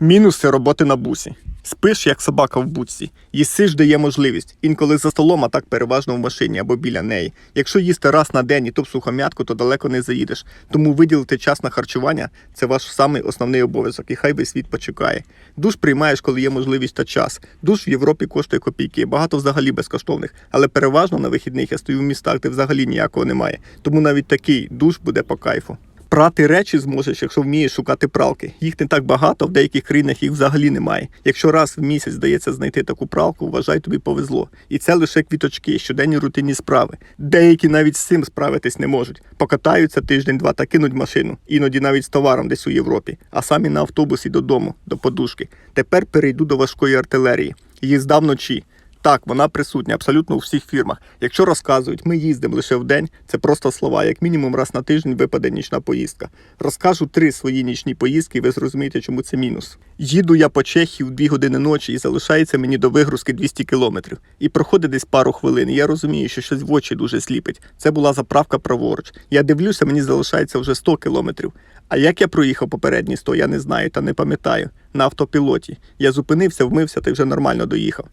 Мінуси роботи на бусі. Спиш, як собака в будці. Їсиш, де є можливість. Інколи за столом, а так переважно в машині або біля неї. Якщо їсти раз на день і то сухом'ятку, то далеко не заїдеш. Тому виділити час на харчування це ваш самий основний обов'язок, і хай весь світ почекає. Душ приймаєш, коли є можливість та час. Душ в Європі коштує копійки, багато взагалі безкоштовних, але переважно на вихідних я стою в містах, де взагалі ніякого немає. Тому навіть такий душ буде по кайфу. Прати речі зможеш, якщо вмієш шукати пралки. Їх не так багато, в деяких країнах їх взагалі немає. Якщо раз в місяць здається знайти таку пралку, вважай тобі повезло. І це лише квіточки, щоденні рутинні справи. Деякі навіть з цим справитись не можуть. Покатаються тиждень-два та кинуть машину, іноді навіть з товаром десь у Європі, а самі на автобусі додому, до подушки. Тепер перейду до важкої артилерії. Їзда вночі. Так, вона присутня абсолютно у всіх фірмах. Якщо розказують, ми їздимо лише в день, це просто слова. Як мінімум раз на тиждень випаде нічна поїздка. Розкажу три свої нічні поїздки, і ви зрозумієте, чому це мінус. Їду я по Чехії в дві години ночі і залишається мені до вигрузки 200 кілометрів. І проходить десь пару хвилин. І я розумію, що щось в очі дуже сліпить. Це була заправка праворуч. Я дивлюся, мені залишається вже 100 кілометрів. А як я проїхав попередні 100, я не знаю та не пам'ятаю. На автопілоті. Я зупинився, вмився та вже нормально доїхав.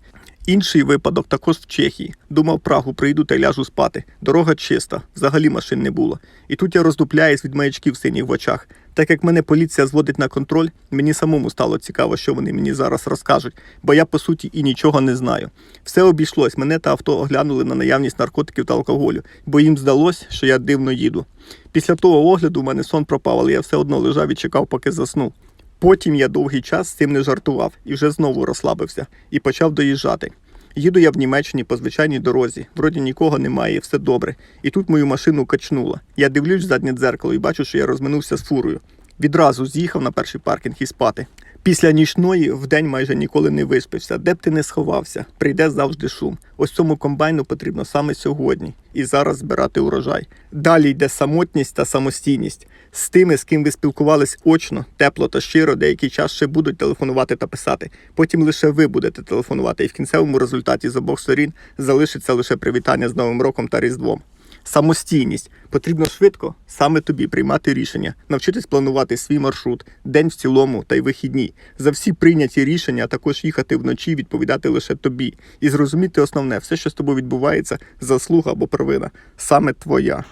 Інший випадок також в Чехії. Думав, Прагу прийду та ляжу спати. Дорога чиста, взагалі машин не було. І тут я роздупляюсь від маячків синіх в очах. Так як мене поліція зводить на контроль, мені самому стало цікаво, що вони мені зараз розкажуть, бо я по суті і нічого не знаю. Все обійшлось, мене та авто оглянули на наявність наркотиків та алкоголю, бо їм здалось, що я дивно їду. Після того огляду в мене сон пропав, але я все одно лежав і чекав, поки заснув. Потім я довгий час з цим не жартував і вже знову розслабився і почав доїжджати. Їду я в Німеччині по звичайній дорозі, вроді нікого немає, все добре. І тут мою машину качнуло. Я дивлюсь в заднє дзеркало і бачу, що я розминувся з фурою. Відразу з'їхав на перший паркінг і спати. Після нічної вдень майже ніколи не виспився. Де б ти не сховався, прийде завжди шум. Ось цьому комбайну потрібно саме сьогодні і зараз збирати урожай. Далі йде самотність та самостійність. З тими, з ким ви спілкувались очно, тепло та щиро, деякий час ще будуть телефонувати та писати. Потім лише ви будете телефонувати, і в кінцевому результаті з обох сторін залишиться лише привітання з Новим роком та Різдвом. Самостійність потрібно швидко саме тобі приймати рішення, навчитись планувати свій маршрут, день в цілому та й вихідні. За всі прийняті рішення, а також їхати вночі, відповідати лише тобі. І зрозуміти основне, все, що з тобою відбувається, заслуга або провина, саме твоя.